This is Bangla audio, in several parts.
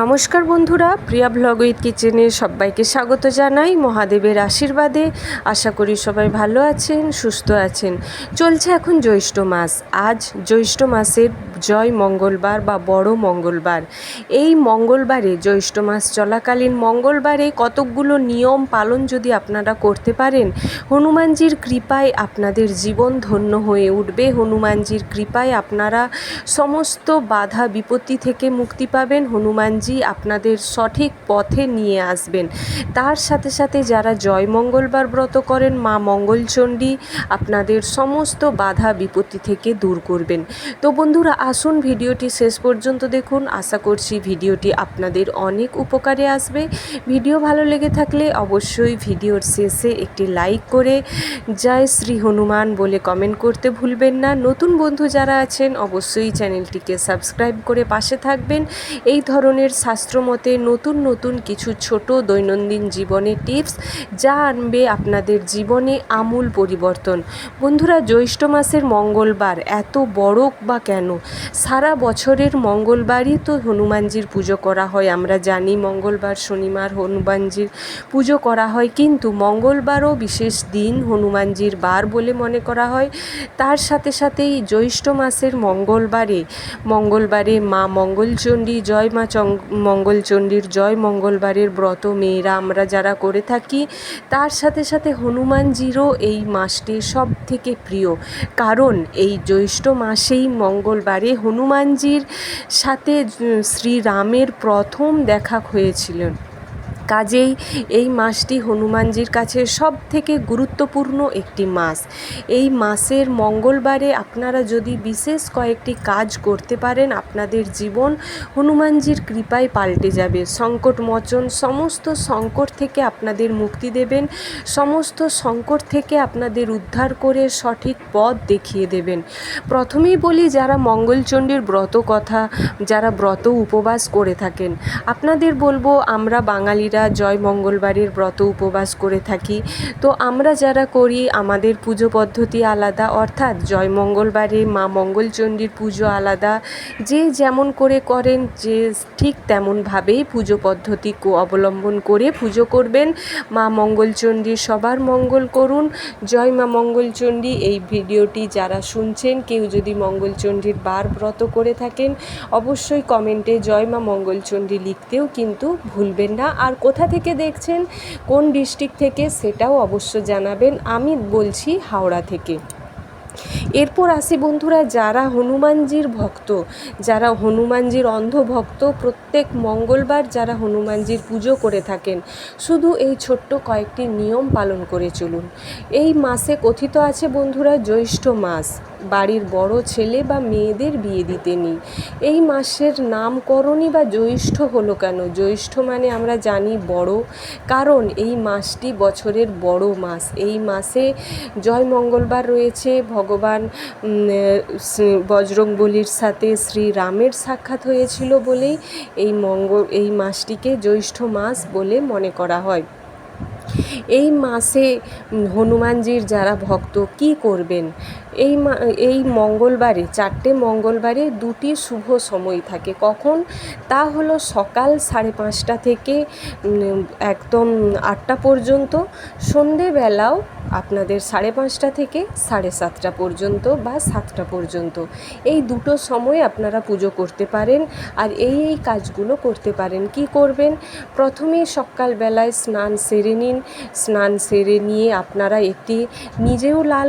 নমস্কার বন্ধুরা, প্রিয়া ব্লগ উইথ কিচেনে সবাইকে স্বাগত জানাই মহাদেবের আশীর্বাদে। আশা করি সবাই ভালো আছেন, সুস্থ আছেন। চলছে এখন জ্যৈষ্ঠ মাস। আজ জ্যৈষ্ঠ মাসের জয় মঙ্গলবার বা বড় মঙ্গলবার। এই মঙ্গলবারে, জ্যৈষ্ঠ মাস চলাকালীন মঙ্গলবারে কতকগুলো নিয়ম পালন যদি আপনারা করতে পারেন, হনুমানজির কৃপায় আপনাদের জীবন ধন্য হয়ে উঠবে। হনুমানজির কৃপায় আপনারা সমস্ত বাধা বিপত্তি থেকে মুক্তি পাবেন। হনুমানজি আপনাদের সঠিক পথে নিয়ে আসবেন। তার সাথে সাথে যারা জয় মঙ্গলবার ব্রত করেন, মা মঙ্গলচণ্ডী আপনাদের সমস্ত বাধা বিপত্তি থেকে দূর করবেন। তো বন্ধুরা, আসুন ভিডিওটি শেষ পর্যন্ত দেখুন। আশা করছি ভিডিওটি আপনাদের অনেক উপকারে আসবে। ভিডিও ভালো লেগে থাকলে অবশ্যই ভিডিওর শেষে একটি লাইক করে জয় শ্রী হনুমান বলে কমেন্ট করতে ভুলবেন না। নতুন বন্ধু যারা আছেন, অবশ্যই চ্যানেলটিকে সাবস্ক্রাইব করে পাশে থাকবেন। এই ধরনের শাস্ত্রমতে নতুন নতুন কিছু ছোট দৈনন্দিন জীবনে টিপস যা আনবে আপনাদের জীবনে আমূল পরিবর্তন। বন্ধুরা, জ্যৈষ্ঠ মাসের মঙ্গলবার এত বড় বা কেন? সারা বছরের মঙ্গলবারই তো হনুমানজির পুজো করা হয়, আমরা জানি মঙ্গলবার, শনিবার হনুমানজির পুজো করা হয়, কিন্তু মঙ্গলবারও বিশেষ দিন হনুমানজির বার বলে মনে করা হয়। তার সাথে সাথেই জ্যৈষ্ঠ মাসের মঙ্গলবারে মঙ্গলবারে মা মঙ্গলচণ্ডী, জয় মা চং মঙ্গলচণ্ডীর জয়, মঙ্গলবারের ব্রত মেয়েরা আমরা যারা করে থাকি, তার সাথে সাথে হনুমানজিরও এই মাসটি সব থেকে প্রিয়। কারণ এই জ্যৈষ্ঠ মাসেই মঙ্গলবারে হনুমানজির সাথে শ্রীরামের প্রথম দেখা হয়েছিল কাজেই এই মাসটি হনুমানজির কাছে সব থেকে গুরুত্বপূর্ণ একটি মাস। এই মাসের মঙ্গলবারে আপনারা যদি বিশেষ কয়েকটি কাজ করতে পারেন, আপনাদের জীবন হনুমানজির কৃপায় পাল্টে যাবে। সংকট মোচন, সমস্ত সংকট থেকে আপনাদের মুক্তি দেবেন, সমস্ত সংকট থেকে আপনাদের উদ্ধার করে সঠিক পথ দেখিয়ে দেবেন। প্রথমেই বলি, যারা মঙ্গলচণ্ডীর ব্রত কথা যারা ব্রত উপবাস করে থাকেন, আপনাদের বলব, আমরা বাঙালিরা জয় মঙ্গলবারের ব্রত উপবাস করে থাকি। তো আমরা যারা করি, আমাদের পুজো পদ্ধতি আলাদা, অর্থাৎ জয় মঙ্গলবারে মা মঙ্গলচণ্ডীর পুজো আলাদা। যে যেমন করে করেন, যে ঠিক তেমনভাবেই পুজো পদ্ধতি অবলম্বন করে পুজো করবেন। মা মঙ্গলচণ্ডীর সবার মঙ্গল করুন। জয় মা মঙ্গলচণ্ডী, এই ভিডিওটি যারা শুনছেন, কেউ যদি মঙ্গলচণ্ডীর বার ব্রত করে থাকেন, অবশ্যই কমেন্টে জয় মা মঙ্গলচণ্ডী লিখতেও কিন্তু ভুলবেন না। আর কোথা থেকে দেখছেন কোন ডিস্ট্রিক্ট থেকে সেটাও অবশ্য জানাবেন। আমি বলছি হাওড়া থেকে। এরপর আসি বন্ধুরা, যারা হনুমানজির ভক্ত, যারা হনুমানজির অন্ধ ভক্ত প্রত্যেক মঙ্গলবার যারা হনুমানজির পুজো করে থাকেন, শুধু এই ছোট্ট কয়েকটি নিয়ম পালন করে চলুন। এই মাসে কথিত আছে বন্ধুরা, জ্যৈষ্ঠ মাস, বাড়ির বড় ছেলে বা মেয়েদের বিয়ে দিতে নেই। এই মাসের নামকরণই বা জ্যৈষ্ঠ হলো কেন? জ্যৈষ্ঠ মানে আমরা জানি বড়, কারণ এই মাসটি বছরের বড় মাস। এই মাসে জয় মঙ্গলবার রয়েছে, ভগবান বজরংবলির সাথে শ্রীরামের সাক্ষাৎ হয়েছিল বলেই এই মঙ্গল এই মাসটিকে জ্যৈষ্ঠ মাস বলে মনে করা হয়। এই মাসে হনুমানজির যারা ভক্ত, কি করবেন? এই এই মঙ্গলবারে, চারটে মঙ্গলবারে দুটি শুভ সময় থাকে। কখন? তা হলো সকাল সাড়ে পাঁচটা থেকে একদম আটটা পর্যন্ত, সন্ধেবেলাও আপনাদের সাড়ে পাঁচটা থেকে সাড়ে সাতটা পর্যন্ত বা সাতটা পর্যন্ত। এই দুটো সময় আপনারা পুজো করতে পারেন আর এই এই কাজগুলো করতে পারেন। কি করবেন? প্রথমে সকালবেলায় স্নান সেরে নিন। স্নান সেরে নিয়ে আপনারা একটি নিজেও লাল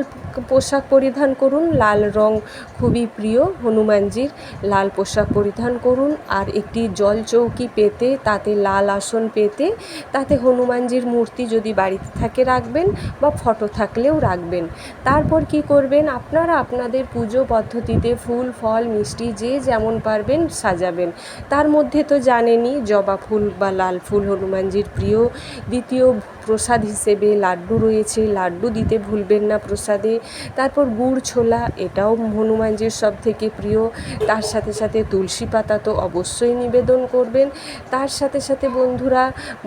পোশাক পরিধান করুন। লাল রং খুবই প্রিয় হনুমানজির। লাল পোশাক পরিধান করুন। আর একটি জল চৌকি পেতে, তাতে লাল আসন পেতে, তাতে হনুমানজির মূর্তি যদি বাড়িতে থাকে রাখবেন বা ফটো থাকলেও রাখবেন। তারপর কি করবেন আপনারা? আপনাদের পুজো পদ্ধতিতে ফুল, ফল, মিষ্টি যে যেমন পারবেন সাজাবেন। তার মধ্যে তো জানেনই, জবা ফুল বা লাল ফুল হনুমানজির প্রিয়। দ্বিতীয় প্রসাদ হিসেবে লাড্ডু রয়েছে। লাড্ডু দিতে ভুলবেন না প্রসাদে। তারপর গুড় ছোলা, এটাও হনুমানজির সব থেকে প্রিয়। তার সাথে সাথে তুলসী পাতা তো অবশ্যই নিবেদন করবেন। তার সাথে সাথে বন্ধুরা,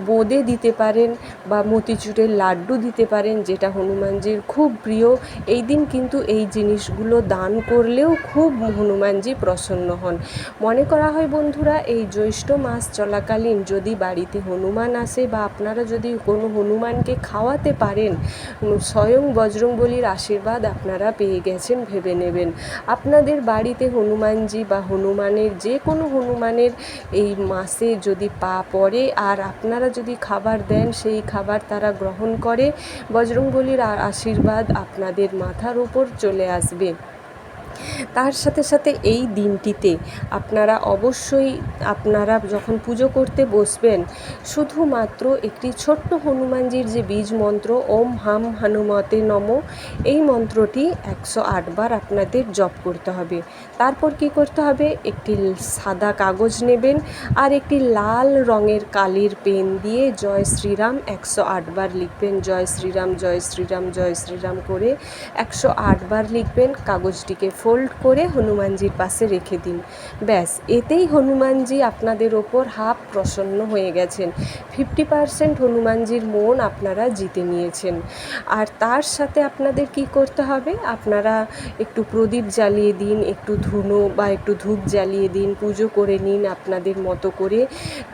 বোঁদে দিতে পারেন বা মতিচুরের লাড্ডু দিতে পারেন, যেটা হনুমানজির খুব প্রিয়। এই দিন কিন্তু এই জিনিসগুলো দান করলেও খুব হনুমানজি প্রসন্ন হন। মনে করা হয় বন্ধুরা, এই জ্যৈষ্ঠ মাস চলাকালীন যদি বাড়িতে হনুমান আসে বা আপনারা যদি কোনো হনুমানকে খাওয়াতে পারেন স্বয়ং বজরংবলির আশীর্বাদ আপনারা পেয়ে গেছেন, ভেবে নেবেন। আপনাদের বাড়িতে হনুমানজি বা হনুমানের যে কোনো হনুমানের এই মাসে যদি পা পড়ে আর আপনারা যদি খাবার দেন, সেই খাবার তারা গ্রহণ করে, বজরংবলির আশীর্বাদ আপনাদের মাথার উপর চলে আসবে। তার সাথে সাথে এই দিনটিতে আপনারা অবশ্যই আপনারা যখন পুজো করতে বসবেন, শুধুমাত্র একটি ছোট্ট হনুমানজির যে বীজ মন্ত্র, ওম হাম হনুমতে নম এই মন্ত্রটি একশো আটবার আপনাদের জপ করতে হবে। তারপর কি করতে হবে? একটি সাদা কাগজ নেবেন আর একটি লাল রঙের কালির পেন দিয়ে জয় শ্রীরাম একশো আটবার লিখবেন। জয় শ্রীরাম জয় শ্রীরাম জয় শ্রীরাম করে একশো আটবার লিখবেন। কাগজটিকে ফোল্ড করে হনুমানজির পাশে রেখে দিন। ব্যাস, এতেই হনুমানজি আপনাদের ওপর হাফ প্রসন্ন হয়ে গেছেন। ফিফটি পারসেন্ট হনুমানজির মন আপনারা জিতে নিয়েছেন। আর তার সাথে আপনাদের কি করতে হবে? আপনারা একটু প্রদীপ জ্বালিয়ে দিন, একটু ধুনো বা একটু ধূপ জ্বালিয়ে দিন, পুজো করে নিন আপনাদের মতো করে।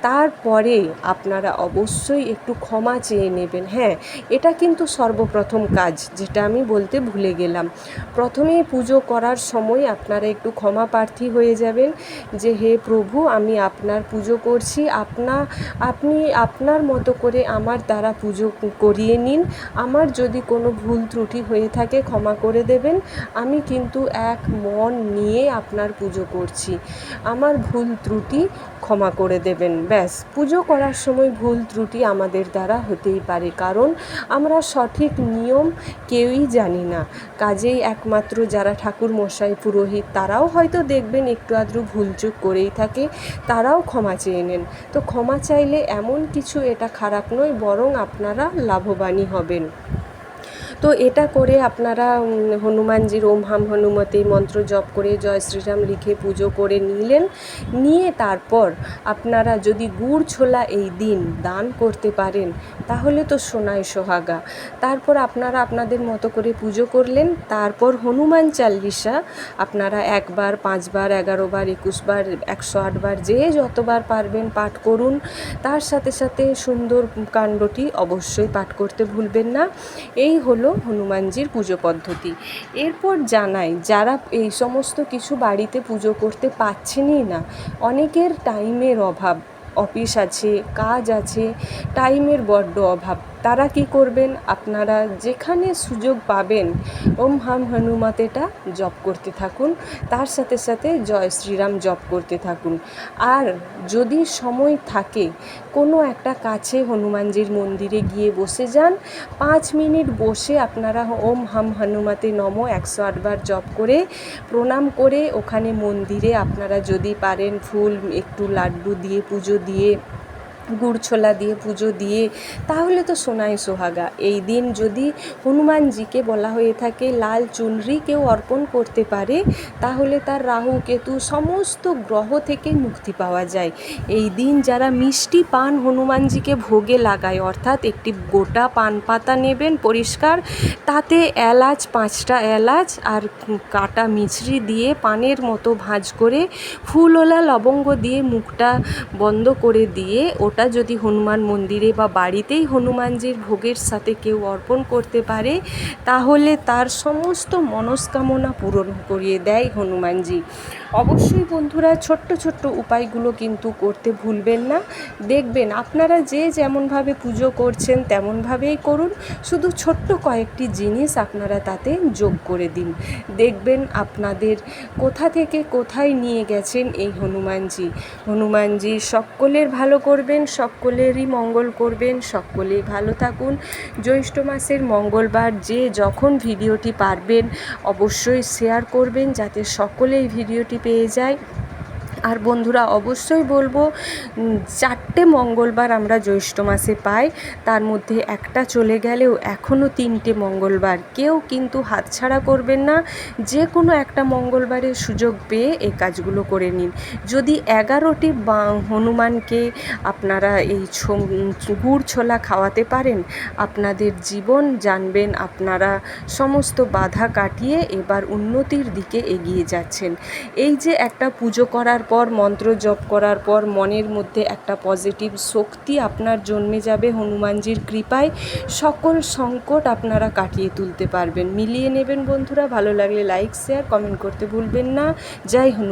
তারপরে আপনারা অবশ্যই একটু ক্ষমা চেয়ে নেবেন। হ্যাঁ এটা কিন্তু সর্বপ্রথম কাজ, যেটা আমি বলতে ভুলে গেলাম। প্রথমেই পুজো করার সময় আপনারা একটু ক্ষমা প্রার্থী হয়ে যাবেন যে, হে প্রভু, আমি আপনার পুজো করছি। আপনা, আপনি আপনার মতো করে আমার দ্বারা পুজো করিয়ে নিন। আমার যদি কোনো ভুল ত্রুটি হয়ে থাকে, ক্ষমা করে দেবেন। আমি কিন্তু এক মন নিয়ে আপনার পুজো করছি। আমার ভুল ত্রুটি ক্ষমা করে দেবেন। ব্যাস, পুজো করার সময় ভুল ত্রুটি আমাদের দ্বারা হতেই পারে। কারণ আমরা সঠিক নিয়ম কেউই জানি না। কাজেই একমাত্র যারা ঠাকুর মশাই পুরোহিত, তারাও হয়তো দেখবেন একটু আধটু ভুলচুক করেই থাকে, তারাও ক্ষমা চেয়ে নেন। তো ক্ষমা চাইলে এমন কিছু এটা খারাপ নয়, বরং আপনারা লাভবানই হবেন। তো এটা করে আপনারা হনুমানজির ওম হাম হনুমতে মন্ত্র জপ করে জয় শ্রীরাম লিখে পুজো করে নিলেন। নিয়ে তারপর আপনারা যদি গুড় ছোলা এই দিন দান করতে পারেন, তাহলে তো সোনায় সোহাগা। তারপর আপনারা আপনাদের মতো করে পুজো করলেন। তারপর হনুমান চাল্লিশা আপনারা একবার, পাঁচবার, এগারোবার, একুশবার, একশো আটবার যে যতবার পারবেন পাঠ করুন। তার সাথে সাথে সুন্দর কাণ্ডটি অবশ্যই পাঠ করতে ভুলবেন না। এই হলো হনুমানজির পুজো পদ্ধতি। এরপর জানাই, যারা এই সমস্ত কিছু বাড়িতে পুজো করতে পারছেনই না, অনেকের টাইমের অভাব অফিস আছে, কাজ আছে টাইমের বড্ড অভাব। তারা কি করবেন? আপনারা যেখানে সুযোগ পাবেন, ওম হাম হনুমাতেটা জপ করতে থাকুন। তার সাথে সাথে জয় শ্রীরাম জপ করতে থাকুন। আর যদি সময় থাকে, কোনো একটা কাছে হনুমানজির মন্দিরে গিয়ে বসে যান। পাঁচ মিনিট বসে আপনারা ওম হাম হনুমাতে নম একশো আটবার জপ করে, প্রণাম করে ওখানে মন্দিরে আপনারা যদি পারেন ফুল, একটু লাড্ডু দিয়ে, পুজো দিয়ে গুড় ছোলা দিয়ে, পুজো দিয়ে, তাহলে তো সোনায় সোহাগা। এই দিন যদি হনুমানজিকে বলা হয়ে থাকে, লাল চুনরি কেউ অর্পণ করতে পারে, তাহলে তার রাহু, কেতু সমস্ত গ্রহ থেকে মুক্তি পাওয়া যায়। এই দিন যারা মিষ্টি পান হনুমানজিকে ভোগে লাগায়, অর্থাৎ একটি গোটা পান পাতা নেবেন পরিষ্কার, তাতে এলাচ, পাঁচটা এলাচ আর কাটা মিছরি দিয়ে পানের মতো ভাঁজ করে ফুলওলা লবঙ্গ দিয়ে মুখটা বন্ধ করে দিয়ে ওটা যদি হনুমান মন্দিরে বা বাড়িতেই হনুমানজির ভোগের সাথে কেউ অর্পণ করতে পারে, তাহলে তার সমস্ত মনস্কামনা পূরণ করিয়ে দেয় হনুমানজি। অবশ্যই বন্ধুরা, ছোট্ট ছোট্ট উপায়গুলো কিন্তু করতে ভুলবেন না। দেখবেন আপনারা যে যেমনভাবে পুজো করছেন, তেমনভাবেই করুন। শুধু ছোট্ট কয়েকটি জিনিস আপনারা তাতে যোগ করে দিন। দেখবেন আপনাদের কোথা থেকে কোথায় নিয়ে গেছেন এই হনুমানজি। হনুমানজি সকলের ভালো করবেন সকলেরই মঙ্গল করবেন, সকলেই ভালো থাকুন। জ্যৈষ্ঠ মাসের মঙ্গলবার যে যখন ভিডিওটি পারবেন, অবশ্যই শেয়ার করবেন যাতে সকলেই ভিডিওটি পেয়ে যায়। আর বন্ধুরা, অবশ্যই বলব চারটে মঙ্গলবার আমরা জ্যৈষ্ঠ মাসে পাই, তার মধ্যে একটা চলে গেলেও এখনও তিনটে মঙ্গলবার। কেউ কিন্তু হাতছাড়া করবেন না, যে কোনো একটা মঙ্গলবারের সুযোগ পেয়ে এই কাজগুলো করে নিন। যদি এগারোটি বা- হনুমানকে আপনারা এই গুড় ছোলা খাওয়াতে পারেন, আপনাদের জীবন জানবেন, আপনারা সমস্ত বাধা কাটিয়ে এবার উন্নতির দিকে এগিয়ে যাচ্ছেন। এই যে একটা পুজো করার পর মন্ত্র জপ করার পর মনের মধ্যে একটা পজিটিভ শক্তি আপনার জন্মে যাবে হনুমানজির কৃপায়। সকল সংকট আপনারা কাটিয়ে তুলতে পারবেন। মিলিয়ে নেবেন বন্ধুরা, ভালো লাগলে লাইক শেয়ার কমেন্ট করতে ভুলবেন না। যাই হনু